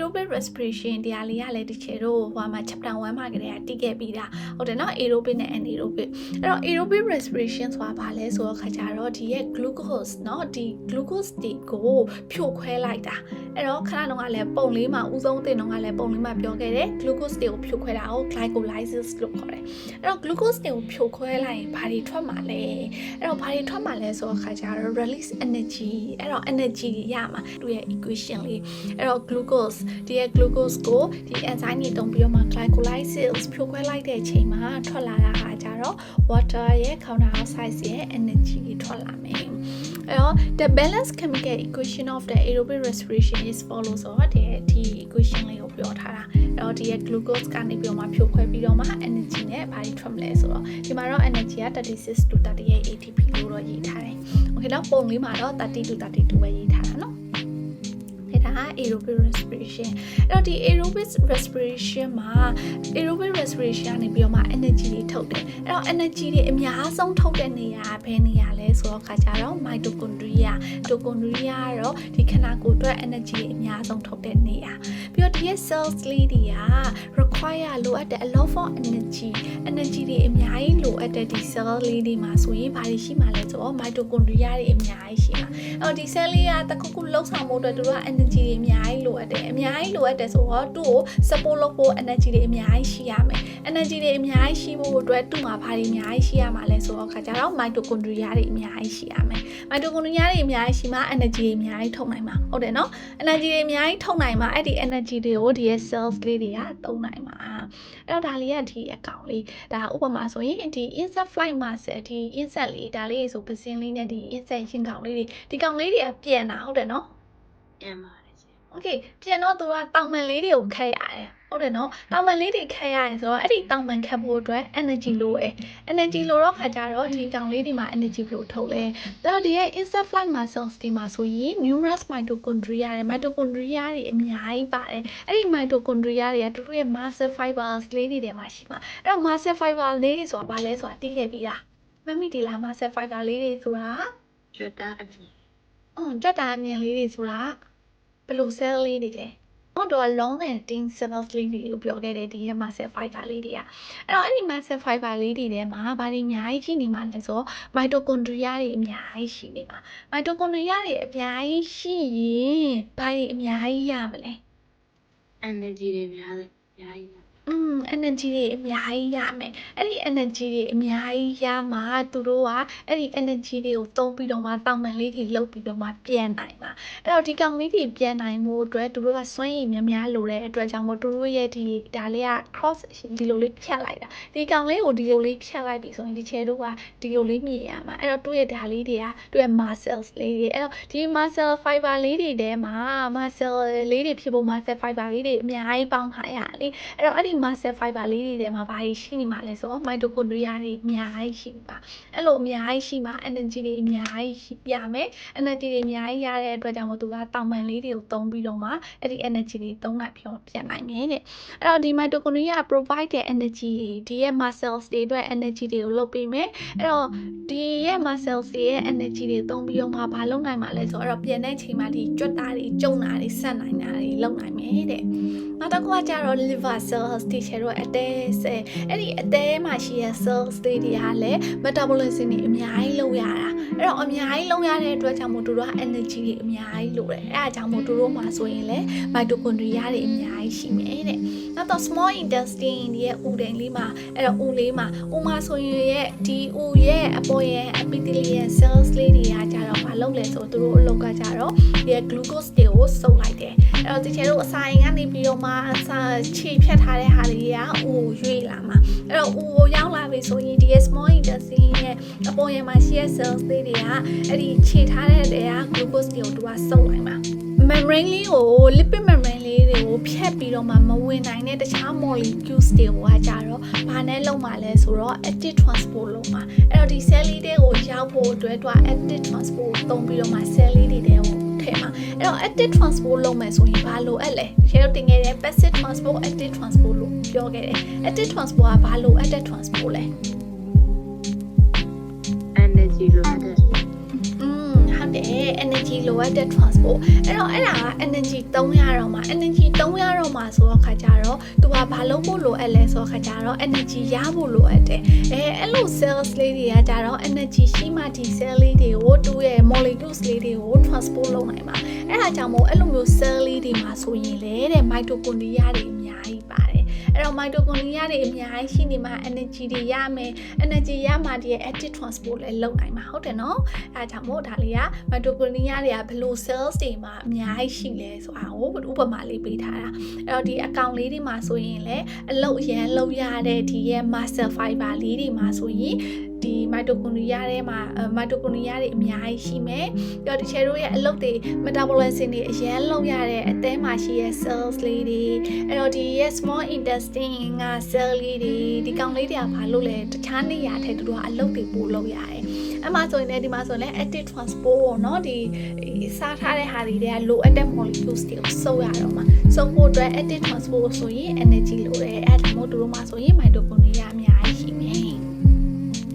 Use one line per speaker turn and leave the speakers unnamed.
aerobic respiration တရားလေးကလည်းဒီချေတို့ဟိုမှာ chapter 1မှာကတည်းကတည်ခဲ့ပြီးတာဟုတ်တယ်နော် aerobic နဲ့ anaerobic အဲ့တော့ aerobic respiration ဆိုတာဘာလဲဆိုတော့ခါကြတော့ဒီရဲ့ glucose เนาะဒီ glucose တွေကိုဖြိုခွဲလိုက်တာအဲ့တော့ခဏတော့ကလည်းပုံလေးမှာဥဆုံးတင်တော့ကလည်းပုံလေးမှာပြောခဲ့တယ် glucose တွေကိုဖြိုခွဲတာကို glycolysis လို့ခေါ်တယ်အဲ့တော့ glucose တွေကိုဖြိုခွဲလိုက်ရင်ဘာတွေထွက်မှာလဲအဲ့တော့ဘာတွေထွက်မှာလဲဆိုတော့ခါကြတော့ release energy အဲ့တော့ energy တွေရမှာသူရဲ့ equation လေးအဲ့တော့ glucose ဒီရဲ့ glucose ကိုဒီ enzyme တွေတုံးပြီးတော့မှ glycolysis ဖြိုခွဲလိုက်တဲ့အချိန်မှာထွက်လာတာကကြတော့ water ရဲ့ carbon dioxide ရဲ့ energy တွေထွက်လာမယ်အဲ့တော့ the balanced chemical equation of the aerobic respiration is follows ဆိုတော့ဒီဒီ equation လေးကိုပြောထားတာအဲ့တော့ဒီရဲ့ glucose ကနေပြီးတော့မှဖြိုခွဲပြီးတော့မှ energy နဲ့ဘာတွေထွက်မလဲဆိုတော့ဒီမှာတော့ energy က36 to 38 ATP လို့တော့ရေးထားတယ် okay တော့ပုံလေးမှာတော့30 to 32ပဲရေးထားတာနော်ဒါက aerobic respiration အဲ့တော့ဒီ aerobic respiration မှာ aerobic respiration ကနေပြီးတော့မှ energy တွေထုတ်တယ်အဲ့တော့ energy တွေအများဆုံးထုတ်တဲ့နေရာကဘယ်နေရာလဲဆိုတော့ခါကြတော့ mitochondria mitochondria ကတော့ဒီခန္ဓာကိုယ်အတွက် energy တွေအများဆုံးထုတ်တဲ့နေရာပြီးတော့ဒီရဲ့ cells လေးတွေက require လိုအပ်တဲ့ a lot of energy energy တွေအများကြီးလိုအပ်တဲ့ဒီ cell လေးတွေမှာဆိုရင်ဘာတွေရှိမှလဲဆိုတော့ mitochondria တွေအများကြီးရှိမှာအဲ့တော့ဒီ cell လေးကတခုခုလှုပ်ဆောင်မှုအတွက်သူတို့က energy တွေအများကြီးလိုအပ်တယ်အများကြီးလိုအပ်တယ်ဆိုတော့သူ့ကို support လုပ်ဖို့ energy တွေအများကြီးရှိရမယ် energy တွေအများကြီးရှိဖို့အတွက်သူ့မှာဘာတွေအများကြီးရှိရမှာလဲဆိုတော့ခါကြတော့ mitochondria တွေအများကြီးရှိရမယ် mitochondria တွေအများကြီးရှိမှ energy တွေအများကြီးထုတ်နိုင်မှာဟုတ်တယ်နော် energy တွေအများကြီးထုတ်နိုင်မှာအဲ့ဒီ energy တွေကိုဒီရဲ့ cells လေးတွေကသုံးနိုင်မှာအဲ့တော့ဒါလေးကဒီအကောင်လေးဒါဥပမာဆိုရင်ဒီ insect flight muscle ဒီ insect လေးဒါလေးဆိုပစင်းလေးနဲ့ဒီ insect ရင်ကောင်လေးတွေဒီကောင်လေးတွေကပြန်တာဟုတ်တယ်နော်
ပြန်ပါတယ်ရှင်
โอเคပြန်တော့သူကတောင်ပန်လေးတွေကိုခက်ရတယ်ဟုတ်တယ်နော်တောင်ပန်လေးတွေခက်ရတယ်ဆိုတော့အဲ့ဒီတောင်ပန်ခက်ဖို့အတွက် energy လိုတယ် energy လိုတော့ခါကြတော့ဒီကောင်လေးတွေမှာ energy ဘယ်လိုထုတ်လဲဒါတော့ဒီရဲ့ insect flight muscles ဒီမှာဆိုရင် numerous mitochondria တွေ mitochondria တွေအများကြီးပါတယ်အဲ့ဒီ mitochondria တွေကသူတို့ရဲ့ muscle fibers လေးတွေထဲမှာရှိမှာအဲ့တော့ muscle fiber လေးတွေဆိုတာဘာလဲဆိုတာသိခဲ့ပြီလားမမီဒီလာ muscle fiber လေးတွေဆိုတာ
ကျွတ်တာအဖြစ်
အွန်းကြက်တာအမြင်လေးတွေဆိုတာ ဘယ်လို cell လေးတွေလဲဟုတ်တော့ long and thin cells လေးတွေလို့ပြောခဲ့တယ်ဒီ muscle fiber လေးတွေကအဲ့တော့အဲ့ဒီ muscle fiber လေးတွေထဲမှာဘာတွေအများကြီးရှိနေမှာလဲဆိုတော့ mitochondria တွေအများကြီးရှိနေမှာ mitochondria တွေအများကြီးရှိရင်ဘာတွေအများကြီးရမလဲ
energy တွေများတယ်များကြီး
อืม energy တွေအများကြီးရမယ်အဲ့ဒီ energy တွေအများကြီးရမှာသူတို့ကအဲ့ဒီ energy တွေကိုသုံးပြီးတော့မှတောင်ပန်လေးတွေလှုပ်ပြီးတော့မှပြန်နိုင်မှာအဲ့တော့ဒီကောင်လေးတွေပြန်နိုင်မှုအတွက်သူတို့ကစွမ်းရည်များများလိုတဲ့အတွက်ကြောင့်မို့သူတို့ရဲ့ဒီဒါလေးက cross ဒီလိုလေးဖြတ်လိုက်တာဒီကောင်လေးကိုဒီလိုလေးဖြတ်လိုက်ပြီဆိုရင်ဒီချဲတို့ကဒီလိုလေးမြည်ရမှာအဲ့တော့သူ့ရဲ့ဒါလေးတွေကသူ့ရဲ့ muscles လေးတွေအဲ့တော့ဒီ muscle fiber လေးတွေထဲမှာ muscle လေးတွေဖြစ်ဖို့ muscle fiber လေးတွေအများကြီးပေါင်းထားရလေအဲ့တော့အဲ့ဒီ muscle fiber လေးတွေထဲမှာဘာတွေရှိနေမှာလဲဆိုတော့ mitochondria တွေအများကြီးရှိပါအဲ့လိုအများကြီးရှိမှာ energy တွေအများကြီးရှိပြမယ် energy တွေအများကြီးရတဲ့အတွက်ကြောင့်မို့သူကတောင်ပန်လေးတွေကိုသုံးပြီးတော့မှအဲ့ဒီ energy တွေသုံးလိုက်ပြီးတော့ပြန်နိုင်မယ်တဲ့အဲ့တော့ဒီ mitochondria provide တဲ့ energy ဒီရဲ့ muscles တွေအတွက် energy တွေကိုလုပ်ပေးမယ်အဲ့တော့ဒီရဲ့ muscles တွေရဲ့ energy တွေသုံးပြီးတော့မှဘာလုပ်နိုင်မှာလဲဆိုတော့ပြန်တဲ့ချိန်မှာဒီကြွက်တာတွေကျုံတာတွေဆက်နိုင်တာတွေလုပ်နိုင်မယ်တဲ့နောက်တစ်ခုကကြတော့ liver cells တွေချေတော့အသေး cell အဲ့ဒီအသေးမှာရှိတဲ့ cells တွေတွေကလည်း metabolism တွေအများကြီးလုပ်ရတာအဲ့တော့အများကြီးလုပ်ရတဲ့အတွက်ကြောင့်မို့သူတို့က energy တွေအများကြီးလိုတယ်အဲ့ဒါကြောင့်မို့သူတို့မှာဆိုရင်လည်း mitochondria တွေအများကြီးရှိမယ်တဲ့နောက်တော့ small intestine ရဲ့ဥဒိန်လေးမှာအဲ့တော့ဥလေးမှာဥမှာဆိုရင်ရဲ့ဒီဥရဲ့အပေါ်ရဲ့ epithelial cells လေးတွေကကြတော့မလုပ်လဲဆိုသူတို့အလုပ်ကကြတော့ဒီ glucose တွေကိုစုပ်လိုက်တယ်အဲ့တော့ဒီချေတို့အစာရင်ကနေပြီးတော့မှအစာခြေဖြတ်ထားတဲ့ဟာလေးတွေကဥကိုရွေ့လာမှာအဲ့တော့ဥကိုရောက်လာပြီဆိုရင်ဒီ small intestine ရဲ့အပေါ်ရဲ့မှာရှိတဲ့ cells လေးတွေကအဲ့ဒီခြေထားတဲ့တဲ့က glucose တွေကိုသူကစုပ်လိုက်မှာ membrane လေးကို lipid membrane လေးတွေကိုဖြတ်ပြီးတော့မှမဝင်နိုင်တဲ့တခြား molecules တွေကကြတော့ဘာနဲ့လုံးမှာလဲဆိုတော့ active transport လုံးမှာအဲ့တော့ဒီ cell လေးတွေကိုရောက်ဖို့အတွက်သူက active transport ကိုသုံးပြီးတော့မှ cell လေးတွေတဲ့ကို ထဲမှာအဲ့တော့ active transport လုပ်မယ်ဆိုရင်ဘာလိုအပ်လဲရှင်းတော့တင်ခဲ့တဲ့ passive transport active transport လို့ပြောခဲ့တယ် active transport ကဘာလို active transport လဲ
energy လို့တဲ့
อืมဟုတ်တယ် energy လိုအပ်တဲ့ transport အဲ့တော့အဲ့ဒါက energy သုံးရတော့မှာ energy သုံးရဘာလို့ဖို့လိုအပ်လဲဆိုတော့ခါကြတော့ energy ရဖို့လိုအပ်တယ်အဲအဲ့လို cells လေးတွေကကြတော့ energy ရှိမှဒီ cell လေးတွေကိုသူ့ရဲ့ molecules လေးတွေကို transport လုပ်နိုင်မှာအဲ့ဒါကြောင့်မို့အဲ့လိုမျိုး cell လေးတွေမှာဆိုရင်လေတဲ့ mitochondria တွေအများကြီးပါတယ်အဲ့တော့ mitochondria တွေအများကြီးရှိနေမှာ energy တွေရမယ် energy ရမှဒီရဲ့ active transport လည်းလုပ်နိုင်မှာဟုတ်တယ်နော်အဲ့ဒါကြောင့်မို့ဒါလေးက mitochondria တွေကဘယ်လို cells တွေမှာအများကြီးရှိလဲဆိုတာကိုဥပမာလေးပေးထားတာအဲ့တော့ဒီအကောင်လေးတွေမှာဆိုရင်လည်းအလုတ်အရန်လောက်ရတဲ့ဒီရဲ့ muscle fiber လေးတွေမှာဆိုရင် ဒီ mitochondria ထဲမှာ mitochondria တွေအများကြီးရှိမယ်ပြီးတော့တချို့တို့ရဲ့အလုတ်တွေ metabolism တွေအရန်လောက်ရတဲ့အသည်းမှာရှိတဲ့ cells လေးတွေအဲ့တော့ဒီရဲ့ small intestine က cell လေးတွေဒီကောင်လေးတွေကဘာလို့လဲတခြားနေရာထက်တို့ကအလုတ်တွေပို့လုပ်ရတယ်အဲ့မှာဆိုရင်လည်းဒီမှာဆိုရင်လည်း active transport ပေါ့နော်ဒီစားထားတဲ့ဟာတွေတွေကလိုအပ်တဲ့ molecules တွေကိုစုပ်ရတော့မှာစုပ်ဖို့အတွက် active transport ဆိုရင် energy လိုတယ်အဲ့ဒါမို့တို့မှာဆိုရင်